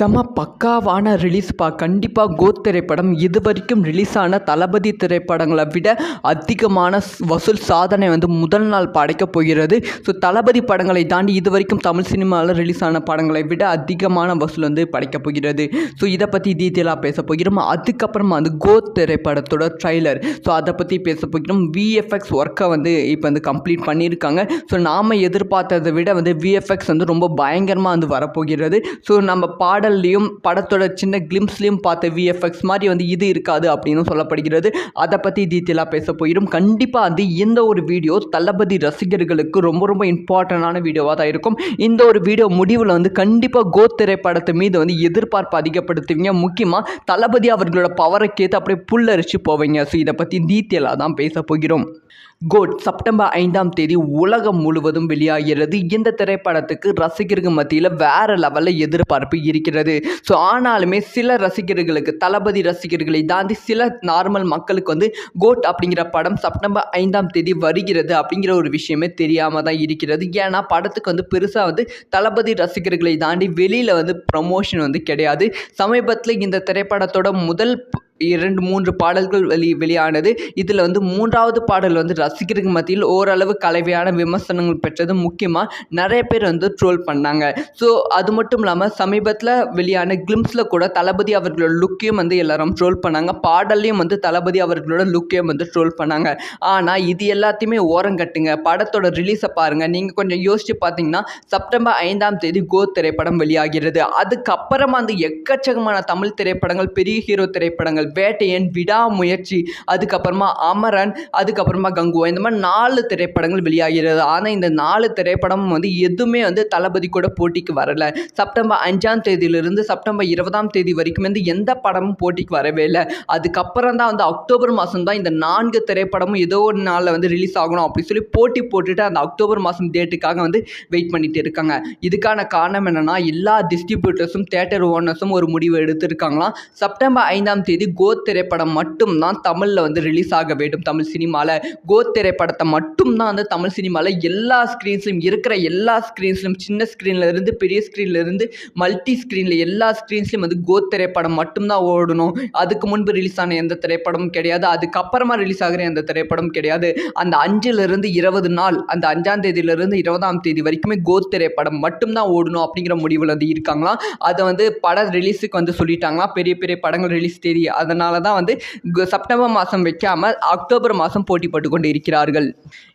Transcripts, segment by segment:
செம பக்காவான ரிலீஸ்ப்பா கண்டிப்பாக கோத் திரைப்படம் இது வரைக்கும் ரிலீஸ் ஆன தளபதி திரைப்படங்களை விட அதிகமான வசூல் சாதனை வந்து முதல் நாள் படைக்க போகிறது. ஸோ தளபதி படங்களை தாண்டி இது வரைக்கும் தமிழ் சினிமாவில் ரிலீஸ் ஆன படங்களை விட அதிகமான வசூல் வந்து படைக்கப் போகிறது. ஸோ இதை பற்றி டீட்டெயிலாக பேச போகிறோம். அதுக்கப்புறமா வந்து கோத் திரைப்படத்தோட ட்ரைலர் ஸோ அதை பற்றி பேச போகிறோம். விஎஃப்எக்ஸ் ஒர்க்கை வந்து இப்போ வந்து கம்ப்ளீட் பண்ணியிருக்காங்க. ஸோ நாம் எதிர்பார்த்ததை விட வந்து விஎஃப்எக்ஸ் வந்து ரொம்ப பயங்கரமாக வந்து வரப்போகிறது. ஸோ நம்ம பாடல்லையும் படத்தோட சின்ன கிளிம்ஸ்லையும் பார்த்த விஎஃப்எக்ஸ் மாதிரி வந்து இது இருக்காது அப்படின்னு சொல்லப்படுகிறது. அதை பற்றி டீட்டெயிலாக பேச போயிடும் கண்டிப்பாக வந்து இந்த ஒரு வீடியோ தளபதி ரசிகர்களுக்கு ரொம்ப ரொம்ப இம்பார்ட்டண்டான வீடியோவாக தான் இருக்கும். இந்த ஒரு வீடியோ முடிவில் வந்து கண்டிப்பாக கோ திரைப்படத்து மீது வந்து எதிர்பார்ப்பு அதிகப்படுத்துவீங்க. முக்கியமாக தளபதி அவர்களோட பவரை கேத்து அப்படியே புல்லரிச்சு போவீங்க. ஸோ இதை பற்றி டீட்டெயிலாக தான் பேச போகிறோம். கோட் செப்டம்பர் ஐந்தாம் தேதி உலகம் முழுவதும் வெளியாகிறது. இந்த திரைப்படத்துக்கு ரசிகர்கள் மத்தியில் வேற லெவலில் எதிர்பார்ப்பு இருக்கிறது. ஸோ ஆனாலுமே சில ரசிகர்களுக்கு தளபதி ரசிகர்களை தாண்டி சில நார்மல் மக்களுக்கு வந்து கோட் அப்படிங்கிற படம் செப்டம்பர் ஐந்தாம் தேதி வருகிறது அப்படிங்கிற ஒரு விஷயமே தெரியாமல் தான் இருக்கிறது. ஏன்னா படத்துக்கு வந்து பெருசாக வந்து தளபதி ரசிகர்களை தாண்டி வெளியில் வந்து ப்ரமோஷன் வந்து கிடையாது. சமீபத்தில் இந்த திரைப்படத்தோட முதல் இரண்டு மூன்று பாடல்கள் வெளி வெளியானது. இதில் வந்து மூன்றாவது பாடல் வந்து ரசிகர்கள் மத்தியில் ஓரளவு கலவையான விமர்சனங்கள் பெற்றது முக்கியமாக நிறைய பேர் வந்து ட்ரோல் பண்ணாங்க. ஸோ அது மட்டும் இல்லாமல் சமீபத்தில் வெளியான கிளிம்ஸில் கூட தளபதி அவர்களோட லுக்கையும் வந்து எல்லாரும் ட்ரோல் பண்ணாங்க. பாடல்லையும் வந்து தளபதி அவர்களோட லுக்கையும் வந்து ட்ரோல் பண்ணாங்க. ஆனால் இது எல்லாத்தையுமே ஓரங்கட்டுங்க படத்தோட ரிலீஸை பாருங்கள் நீங்கள் கொஞ்சம் யோசிச்சு பார்த்தீங்கன்னா செப்டம்பர் ஐந்தாம் தேதி கோ திரைப்படம் வெளியாகிறது. அதுக்கப்புறமா அந்த எக்கச்சக்கமான தமிழ் திரைப்படங்கள் பெரிய ஹீரோ திரைப்படங்கள் வேட்டையன் விடாமுயற்சி அதுக்கப்புறமா அமரன் அதுக்கப்புறமா கங்குவா. இந்த மாதிரி நாலு திரைப்படங்கள் வெளியாகிறது. ஆனால் இந்த நாலு திரைப்படமும் வந்து எதுவுமே வந்து தளபதி கூட போட்டிக்கு வரல. செப்டம்பர் அஞ்சாம் தேதியிலிருந்து செப்டம்பர் இருபதாம் தேதி வரைக்கும் வந்து எந்த படமும் போட்டிக்கு வரவே இல்லை. அதுக்கப்புறம் தான் வந்து அக்டோபர் மாதம் தான் இந்த நான்கு திரைப்படமும் ஏதோ ஒரு நாளில் வந்து ரிலீஸ் ஆகணும் அப்படின்னு சொல்லி போட்டி போட்டுட்டு அந்த அக்டோபர் மாதம் டேட்டுக்காக வந்து வெயிட் பண்ணிட்டு இருக்காங்க. இதுக்கான காரணம் என்னென்னா எல்லா டிஸ்ட்ரிபியூட்டர்ஸும் தேட்டர் ஓனர்ஸும் ஒரு முடிவு எடுத்திருக்காங்களாம். செப்டம்பர் ஐந்தாம் தேதி கோத் திரைப்படம் மட்டும்தான் தமிழில் வந்து ரிலீஸ் ஆக வேண்டும். தமிழ் சினிமாவில் கோத் திரைப்படத்தை மட்டும் தான் வந்து தமிழ் சினிமாவில் எல்லா ஸ்க்ரீன்ஸ்லையும் இருக்கிற எல்லா ஸ்க்ரீன்ஸ்லையும் சின்ன ஸ்க்ரீன்ல இருந்து பெரிய ஸ்க்ரீன்லேருந்து மல்டி ஸ்க்ரீனில் எல்லா ஸ்க்ரீன்ஸ்லையும் வந்து கோத் திரைப்படம் மட்டும்தான் ஓடணும். அதுக்கு முன்பு ரிலீஸ் ஆன எந்த திரைப்படமும் கிடையாது. அதுக்கப்புறமா ரிலீஸ் ஆகிற எந்த திரைப்படம் கிடையாது. அந்த அஞ்சுலேருந்து இருபது நாள் அந்த அஞ்சாம் தேதியிலிருந்து இருபதாம் தேதி வரைக்குமே கோத் திரைப்படம் மட்டும்தான் ஓடணும் அப்படிங்கிற முடிவில் வந்து இருக்காங்களாம். அதை வந்து பட ரிலீஸுக்கு வந்து சொல்லிட்டாங்களாம். பெரிய பெரிய படங்கள் ரிலீஸ் தேதி அதனால தான் வந்து செப்டம்பர் மாதம் வைக்காமல் அக்டோபர் மாதம் போட்டி போட்டு கொண்டு இருக்கிறார்கள்.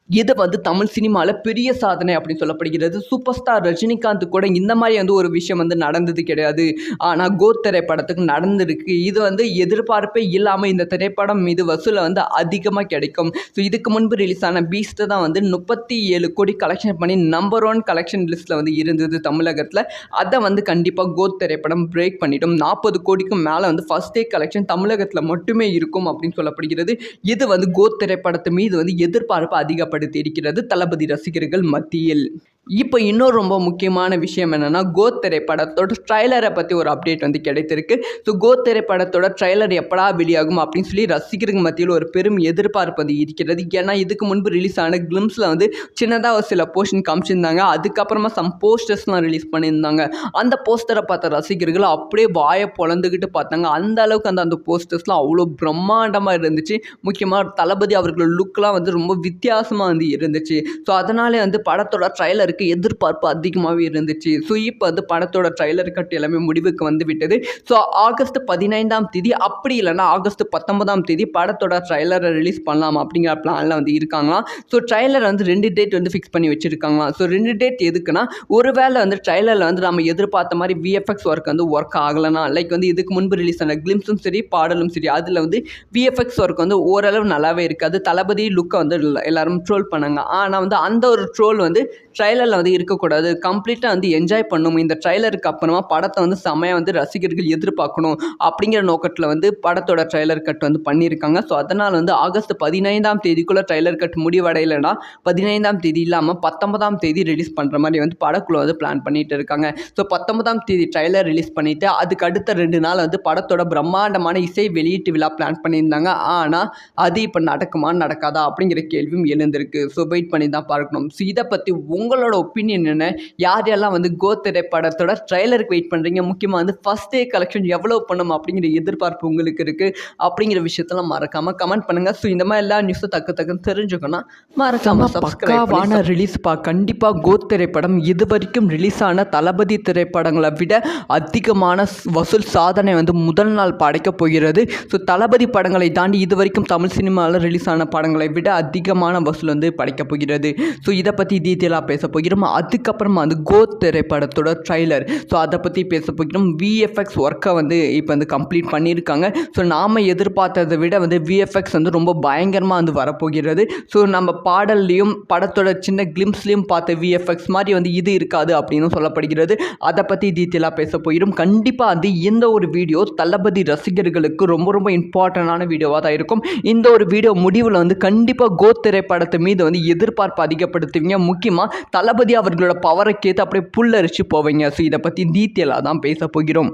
இது வந்து தமிழ் சினிமாவில் பெரிய சாதனை அப்படின்னு சொல்லப்படுகிறது? சூப்பர் ஸ்டார் ரஜினிகாந்த் கூட இந்த மாதிரி வந்து ஒரு விஷயம் வந்து நடந்தது கிடையாது. ஆனால் கோத் திரைப்படத்துக்கு நடந்திருக்கு. இது வந்து எதிர்பார்ப்பே இல்லாமல் இந்த திரைப்படம் மீது வசூலை வந்து அதிகமாக கிடைக்கும். ஸோ இதுக்கு முன்பு ரிலீஸ் ஆன பீஸ்ட்டு தான் வந்து முப்பத்தி ஏழு கோடி கலெக்ஷன் பண்ணி நம்பர் ஒன் கலெக்ஷன் லிஸ்ட்டில் வந்து இருந்தது தமிழகத்தில். அதை வந்து கண்டிப்பாக கோத் திரைப்படம் பிரேக் பண்ணிடும். நாற்பது கோடிக்கும் மேலே வந்து ஃபர்ஸ்ட் டே கலெக்ஷன் தமிழகத்தில் மட்டுமே இருக்கும் அப்படின்னு சொல்லப்படுகிறது. இது வந்து கோத் திரைப்படத்து மீது வந்து எதிர்பார்ப்பு அதிகப்படுத்தி ஏற்படுத்தியிருக்கிறது தளபதி ரசிகர்கள் மத்தியில். இப்போ இன்னொரு ரொம்ப முக்கியமான விஷயம் என்னென்னா கோத் திரைப்படத்தோட ட்ரைலரை பற்றி ஒரு அப்டேட் வந்து கிடைத்திருக்கு. ஸோ கோத் திரைப்படத்தோட ட்ரைலர் எப்படா வெளியாகும் அப்படின்னு சொல்லி ரசிகர்கள் மத்தியில் ஒரு பெரும் எதிர்பார்ப்பு வந்து இருக்கிறது. ஏன்னா இதுக்கு முன்பு ரிலீஸ் ஆன கிளிம்ஸில் வந்து சின்னதாக ஒரு சில போர்ஷன் காமிச்சிருந்தாங்க. அதுக்கப்புறமா சம் போஸ்டர்ஸ்லாம் ரிலீஸ் பண்ணியிருந்தாங்க. அந்த போஸ்டரை பார்த்த ரசிகர்கள் அப்படியே வாயை பொழந்துக்கிட்டு பார்த்தாங்க. அந்த அளவுக்கு அந்த அந்த போஸ்டர்ஸ்லாம் அவ்வளோ பிரம்மாண்டமாக இருந்துச்சு. முக்கியமாக தளபதி அவர்களோட லுக்லாம் வந்து ரொம்ப வித்தியாசமாக வந்து இருந்துச்சு. ஸோ அதனாலே வந்து படத்தோட ட்ரைலருக்கு எதிர்பார்ப்பு அதிகமாகவே இருந்துச்சு. ஸோ இப்போ வந்து படத்தோட ட்ரைலர் கட் எல்லாமே முடிவுக்கு வந்து விட்டது. ஸோ ஆகஸ்ட் பதினைந்தாம் தேதி அப்படி இல்லைன்னா ஆகஸ்ட் பத்தொன்பதாம் தேதி படத்தோட ட்ரைலரை ரிலீஸ் பண்ணலாம் அப்படிங்கிற பிளானில் வந்து இருக்காங்களாம். ஸோ ட்ரைலர் வந்து ரெண்டு டேட் வந்து ஃபிக்ஸ் பண்ணி வச்சுருக்காங்களாம். ஸோ ரெண்டு டேட் எதுக்குன்னா ஒருவேளை வந்து ட்ரைலரில் வந்து நம்ம எதிர்பார்த்த மாதிரி விஎஃப்எக்ஸ் ஒர்க் வந்து ஒர்க் ஆகலைன்னா லைக் வந்து இதுக்கு முன்பு ரிலீஸ் ஆன கிளிம்ஸும் சரி பாடலும் சரி அதில் வந்து விஎஃப்எக்ஸ் ஒர்க் வந்து ஓரளவு நல்லாவே இருக்காது தளபதி லுக்கை வந்து எல்லாரும் ட்ரோல் பண்ணாங்க. ஆனால் வந்து அந்த ஒரு ட்ரோல் வந்து ட்ரைலர் ட்ரைலரில் வந்து இருக்கக்கூடாது. கம்ப்ளீட்டாக வந்து என்ஜாய் பண்ணணும். இந்த ட்ரைலருக்கு அப்புறமா படத்தை வந்து செம்மையாக வந்து ரசிகர்கள் எதிர்பார்க்கணும் அப்படிங்கிற நோக்கத்தில் வந்து படத்தோட ட்ரைலர் கட் வந்து பண்ணியிருக்காங்க. ஸோ அதனால் வந்து ஆகஸ்ட் பதினைந்தாம் தேதிக்குள்ளே ட்ரைலர் கட் முடிவடையலைன்னா பதினைந்தாம் தேதி இல்லாமல் பத்தொன்பதாம் தேதி ரிலீஸ் பண்ணுற மாதிரி வந்து படக்குழு வந்து பிளான் பண்ணிட்டு இருக்காங்க. ஸோ பத்தொன்பதாம் தேதி ட்ரைலர் ரிலீஸ் பண்ணிவிட்டு அதுக்கு அடுத்த ரெண்டு நாள் வந்து படத்தோட பிரம்மாண்டமான இசை வெளியீட்டு விழா பிளான் பண்ணியிருந்தாங்க. ஆனால் அது இப்போ நடக்குமா நடக்காதா அப்படிங்கிற கேள்வியும் எழுந்திருக்கு. ஸோ வெயிட் பண்ணி தான் பார்க்கணும். ஸோ இதை பற்றி உங்களோட உங்களோட ஒப்பீனியன் என்ன யார் யாரெல்லாம் வந்து கோ திரைப்படத்தோட ட்ரைலருக்கு வெயிட் பண்ணுறீங்க முக்கியமாக வந்து ஃபஸ்ட் டே கலெக்ஷன் எவ்வளோ பண்ணும் அப்படிங்கிற எதிர்பார்ப்பு உங்களுக்கு இருக்குது அப்படிங்கிற விஷயத்தெல்லாம் மறக்காமல் கமெண்ட் பண்ணுங்கள் ஸோ இந்த மாதிரி எல்லா நியூஸும் தக்கு தக்குன்னு தெரிஞ்சுக்கணும் மறக்காமல் பக்காவான ரிலீஸ் பா. கண்டிப்பாக கோ திரைப்படம் இது வரைக்கும் ரிலீஸ் ஆன தளபதி திரைப்படங்களை விட அதிகமான வசூல் சாதனை வந்து முதல் நாள் படைக்க போகிறது. ஸோ தளபதி படங்களை தாண்டி இது வரைக்கும் தமிழ் சினிமாவில் ரிலீஸ் ஆன படங்களை விட அதிகமான வசூல் வந்து படைக்க போகிறது. ஸோ இதை பற்றி டீட்டெயிலாக பேச போகிறோம். அதுக்கப்புறமா வந்து கோ திரைப்படத்தோட ட்ரைலர் ஸோ அதை பற்றி பேச போகிறோம். விஎஃப்எக்ஸ் ஒர்க்கை வந்து இப்போ வந்து கம்ப்ளீட் பண்ணியிருக்காங்க. ஸோ நாம் எதிர்பார்த்ததை விட வந்து விஎஃப்எக்ஸ் வந்து ரொம்ப பயங்கரமாக வந்து வரப்போகிறது. ஸோ நம்ம பாடல்லையும் படத்தோட சின்ன கிளிம்ஸ்லையும் பார்த்த விஎஃப்எக்ஸ் மாதிரி வந்து இது இருக்காது அப்படின்னு சொல்லப்படுகிறது. அதை பற்றி டீட்டெயிலாக பேச போகிறோம். கண்டிப்பாக வந்து இந்த ஒரு வீடியோ தளபதி ரசிகர்களுக்கு ரொம்ப ரொம்ப இம்பார்ட்டண்டான வீடியோவாக தான் இருக்கும். இந்த ஒரு வீடியோ முடிவில் வந்து கண்டிப்பாக கோ திரைப்படத்தை மீது வந்து எதிர்பார்ப்பு அதிகப்படுத்துவீங்க. முக்கியமாக தளபதி அவர்களோட பவரை கேட்டு அப்படியே புல்லரிச்சு போவீங்க. ஸோ இதை பற்றி டீட்டெயிலாக தான் பேச போகிறோம்.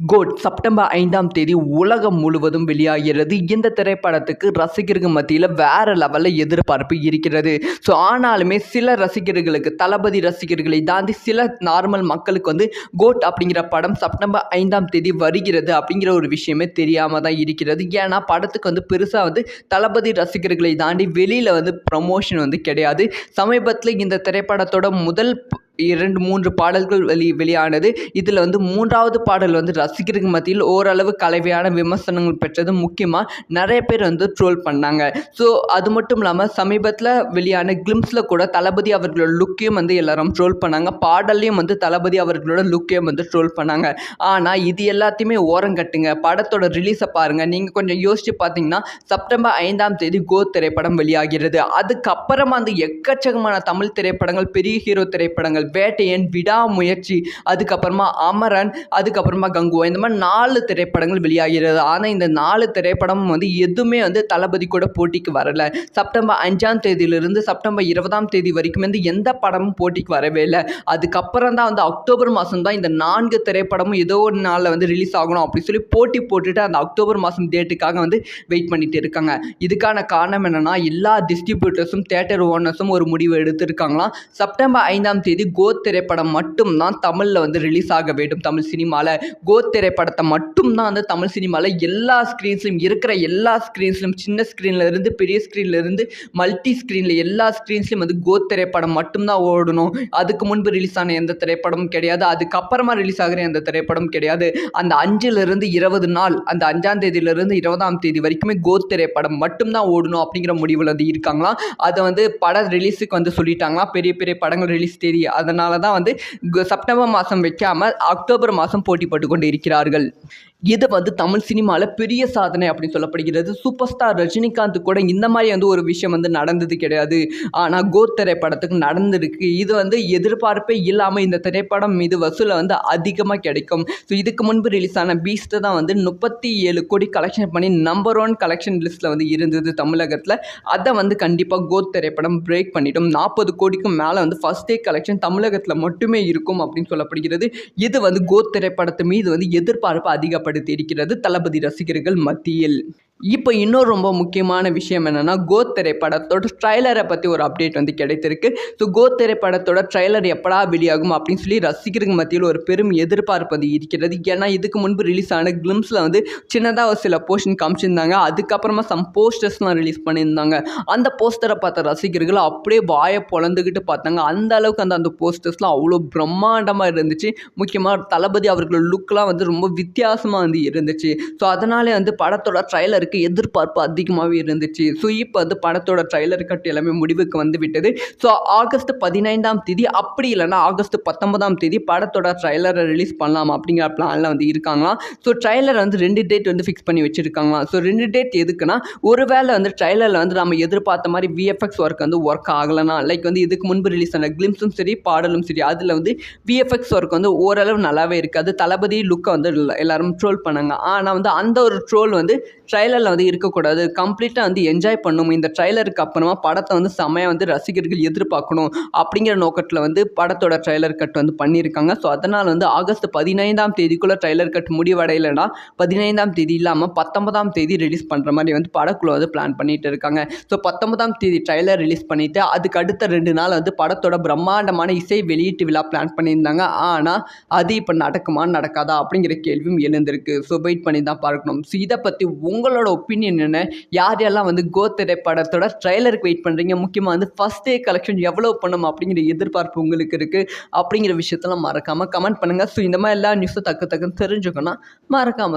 கோட் செப்டம்பர் ஐந்தாம் தேதி உலகம் முழுவதும் வெளியாகிறது. இந்த திரைப்படத்துக்கு ரசிகர்கள் மத்தியில் வேற லெவலில் எதிர்பார்ப்பு இருக்கிறது. ஸோ ஆனாலுமே சில ரசிகர்களுக்கு தளபதி ரசிகர்களை தாண்டி சில நார்மல் மக்களுக்கு வந்து கோட் அப்படிங்கிற படம் செப்டம்பர் ஐந்தாம் தேதி வருகிறது அப்படிங்கிற ஒரு விஷயமே தெரியாமல் தான் இருக்கிறது. ஏன்னா படத்துக்கு வந்து பெருசாக வந்து தளபதி ரசிகர்களை தாண்டி வெளியில் வந்து ப்ரமோஷன் வந்து கிடையாது. சமீபத்தில் இந்த திரைப்படத்தோட முதல் இரண்டு மூன்று பாடல்கள் வெளி வெளியானது. இதில் வந்து மூன்றாவது பாடல் வந்து ரசிகர்கள் மத்தியில் ஓரளவு கலவையான விமர்சனங்கள் பெற்றது முக்கியமாக நிறைய பேர் வந்து ட்ரோல் பண்ணாங்க. ஸோ அது மட்டும் இல்லாமல் சமீபத்தில் வெளியான கிளிம்ஸில் கூட தளபதி அவர்களோட லுக்கையும் வந்து எல்லாரும் ட்ரோல் பண்ணாங்க. பாடல்லையும் வந்து தளபதி அவர்களோட லுக்கையும் வந்து ட்ரோல் பண்ணாங்க. ஆனால் இது எல்லாத்தையுமே ஓரங்கட்டுங்க படத்தோட ரிலீஸை பாருங்கள் நீங்கள் கொஞ்சம் யோசிச்சு பார்த்தீங்கன்னா செப்டம்பர் ஐந்தாம் தேதி கோ திரைப்படம் வெளியாகிறது. அதுக்கப்புறமா அந்த எக்கச்சக்கமான தமிழ் திரைப்படங்கள் பெரிய ஹீரோ திரைப்படங்கள் வேட்டையன் விடாமுயற்சி அதுக்கப்புறமா அமரன் அதுக்கப்புறமா கங்குவா. இந்த மாதிரி நாலு திரைப்படங்கள் வெளியாகிறது. ஆனால் இந்த நாலு திரைப்படமும் வந்து எதுவுமே வந்து தளபதி கூட போட்டிக்கு வரல. செப்டம்பர் அஞ்சாம் தேதியிலிருந்து செப்டம்பர் இருபதாம் தேதி வரைக்கும் வந்து எந்த படமும் போட்டிக்கு வரவே இல்லை. அதுக்கப்புறம் தான் வந்து அக்டோபர் மாதம் தான் இந்த நான்கு திரைப்படமும் ஏதோ ஒரு நாளில் வந்து ரிலீஸ் ஆகணும் அப்படி சொல்லி போட்டி போட்டுட்டு அந்த அக்டோபர் மாதம் டேட்டுக்காக வந்து வெயிட் பண்ணிட்டு இருக்காங்க. இதுக்கான காரணம் என்னென்னா எல்லா டிஸ்ட்ரிபியூட்டர்ஸும் தேட்டர் ஓனர்ஸும் ஒரு முடிவு எடுத்திருக்காங்களாம். செப்டம்பர் ஐந்தாம் தேதி கோ திரைப்படம் மட்டும்தான் தமிழில் வந்து ரிலீஸ் ஆக வேண்டும். தமிழ் சினிமாவில் கோ திரைப்படத்தை மட்டும் தான் வந்து தமிழ் சினிமாவில் எல்லா ஸ்க்ரீன்ஸ்லையும் இருக்கிற எல்லா ஸ்க்ரீன்ஸ்லையும் சின்ன ஸ்க்ரீன்லேருந்து பெரிய ஸ்க்ரீன்லேருந்து மல்டி ஸ்க்ரீனில் எல்லா ஸ்க்ரீன்ஸ்லையும் வந்து கோ திரைப்படம் மட்டும்தான் ஓடணும். அதுக்கு முன்பு ரிலீஸ் ஆன எந்த திரைப்படமும் கிடையாது. அதுக்கப்புறமா ரிலீஸ் ஆகிற எந்த திரைப்படம் கிடையாது. அந்த அஞ்சிலிருந்து இருபது நாள் அந்த அஞ்சாம் தேதியிலிருந்து இருபதாம் தேதி வரைக்குமே கோ திரைப்படம் மட்டும்தான் ஓடணும் அப்படிங்கிற முடிவில் வந்து இருக்காங்களாம். அதை வந்து பட ரிலீஸுக்கு வந்து சொல்லிட்டாங்களாம். பெரிய பெரிய படங்கள் ரிலீஸ் தேதி அதனால தான் வந்து செப்டம்பர் மாதம் வைக்காமல் அக்டோபர் மாதம் போட்டி போட்டுக்கொண்டு இருக்கிறார்கள். இது வந்து தமிழ் சினிமாவில் பெரிய சாதனை அப்படின்னு சொல்லப்படுகிறது? சூப்பர் ஸ்டார் ரஜினிகாந்த் கூட இந்த மாதிரி வந்து ஒரு விஷயம் வந்து நடந்தது கிடையாது. ஆனால் கோ திரைப்படத்துக்கு நடந்திருக்கு. இது வந்து எதிர்பார்ப்பே இல்லாமல் இந்த திரைப்படம் மீது வசூலை வந்து அதிகமாக கிடைக்கும். ஸோ இதுக்கு முன்பு ரிலீஸ் ஆன பீஸ்ட் தான் வந்து முப்பத்தி ஏழு கோடி கலெக்ஷன் பண்ணி நம்பர் ஒன் கலெக்ஷன் லிஸ்ட்டில் வந்து இருந்தது தமிழகத்தில். அதை வந்து கண்டிப்பாக கோ திரைப்படம் பிரேக் பண்ணிடும். நாற்பது கோடிக்கும் மேலே வந்து ஃபர்ஸ்ட் டே கலெக்ஷன் தமிழகத்தில் மட்டுமே இருக்கும் அப்படின்னு சொல்லப்படுகிறது. இது வந்து கோ திரைப்படத்து மீது வந்து எதிர்பார்ப்பு அதிகப்படுத்தி ஏற்படுத்தியிருக்கிறது தளபதி ரசிகர்கள் மத்தியில். இப்போ இன்னொரு ரொம்ப முக்கியமான விஷயம் என்னென்னா கோ திரைப்படத்தோட ட்ரைலரை பற்றி ஒரு அப்டேட் வந்து கிடைத்திருக்கு. ஸோ கோ திரைப்படத்தோட ட்ரைலர் எப்படா வெளியாகும் அப்படின்னு சொல்லி ரசிகர்கள் மத்தியில் ஒரு பெரும் எதிர்பார்ப்பு வந்து இருக்கிறது. ஏன்னா இதுக்கு முன்பு ரிலீஸ் ஆன கிளிம்ஸில் வந்து சின்னதாக ஒரு சில போர்ஷன் காமிச்சிருந்தாங்க. அதுக்கப்புறமா சம் போஸ்டர்ஸ்லாம் ரிலீஸ் பண்ணியிருந்தாங்க. அந்த போஸ்டரை பார்த்த ரசிகர்கள் அப்படியே வாயை பொழந்துக்கிட்டு பார்த்தாங்க. அந்த அளவுக்கு அந்த அந்த போஸ்டர்ஸ்லாம் அவ்வளோ பிரம்மாண்டமாக இருந்துச்சு. முக்கியமாக தளபதி அவர்களோட லுக்லாம் வந்து ரொம்ப வித்தியாசமாக வந்து இருந்துச்சு. ஸோ அதனாலே வந்து படத்தோட ட்ரைலருக்கு எதிர்பார்ப்பு அதிகமாகவே இருந்துச்சு. ஸோ இப்போ வந்து படத்தோட ட்ரைலர் கட் எல்லாமே முடிவுக்கு வந்து விட்டது. ஸோ ஆகஸ்ட் பதினைந்தாம் தேதி அப்படி இல்லைன்னா ஆகஸ்ட் பத்தொன்பதாம் தேதி படத்தோட ட்ரைலரை ரிலீஸ் பண்ணலாம் அப்படிங்கிற பிளானில் வந்து இருக்காங்களாம் ஸோ ட்ரைலர் வந்து ரெண்டு டேட் வந்து ஃபிக்ஸ் பண்ணி வச்சுருக்காங்களாம் ஸோ ரெண்டு டேட் எதுக்குன்னா ஒருவேளை வந்து ட்ரைலரில் வந்து நம்ம எதிர்பார்த்த மாதிரி விஎஃப்எக்ஸ் ஒர்க் வந்து ஒர்க் ஆகலைன்னா லைக் வந்து இதுக்கு முன்பு ரிலீஸ் ஆன கிளிம்ஸும் சரி பாடலும் சரி அதில் வந்து விஎஃப்எக்ஸ் ஒர்க் வந்து ஓரளவு நல்லாவே இருக்காது தளபதி லுக்கை வந்து எல்லாரும் ட்ரோல் பண்ணாங்க. ஆனால் வந்து அந்த ஒரு ட்ரோல் வந்து ட்ரைலர் ட்ரைலரில் வந்து இருக்கக்கூடாது. கம்ப்ளீட்டாக வந்து என்ஜாய் பண்ணணும். இந்த ட்ரைலருக்கு அப்புறமா படத்தை வந்து செம்மையாக வந்து ரசிகர்கள் எதிர்பார்க்கணும் அப்படிங்கிற நோக்கத்தில் வந்து படத்தோட ட்ரைலர் கட் வந்து பண்ணியிருக்காங்க. ஸோ அதனால் வந்து ஆகஸ்ட் பதினைந்தாம் தேதிக்குள்ளே ட்ரைலர் கட் முடிவடையலைன்னா பதினைந்தாம் தேதி இல்லாமல் பத்தொன்பதாம் தேதி ரிலீஸ் பண்ணுற மாதிரி வந்து படக்குழு வந்து பிளான் பண்ணிட்டு இருக்காங்க. ஸோ பத்தொன்பதாம் தேதி ட்ரைலர் ரிலீஸ் பண்ணிவிட்டு அதுக்கு அடுத்த ரெண்டு நாள் வந்து படத்தோட பிரம்மாண்டமான இசை வெளியீட்டு விழா பிளான் பண்ணியிருந்தாங்க. ஆனால் அது இப்போ நடக்குமா நடக்காதா அப்படிங்கிற கேள்வியும் எழுந்திருக்கு. ஸோ வெயிட் பண்ணி தான் பார்க்கணும். ஸோ இதை பற்றி உங்களோட ஒப்பீனியன் என்ன யார் யாரெல்லாம் வந்து கோ திரைப்படத்தோட ட்ரைலருக்கு வெயிட் பண்ணுறீங்க முக்கியமாக வந்து ஃபஸ்ட் டே கலெக்ஷன் எவ்வளோ பண்ணும் அப்படிங்கிற எதிர்பார்ப்பு உங்களுக்கு இருக்குது அப்படிங்கிற விஷயத்தெல்லாம் மறக்காமல் கமெண்ட் பண்ணுங்கள் ஸோ இந்த மாதிரி எல்லா நியூஸும் தக்கு தக்குன்னு தெரிஞ்சுக்கணும் மறக்காமல்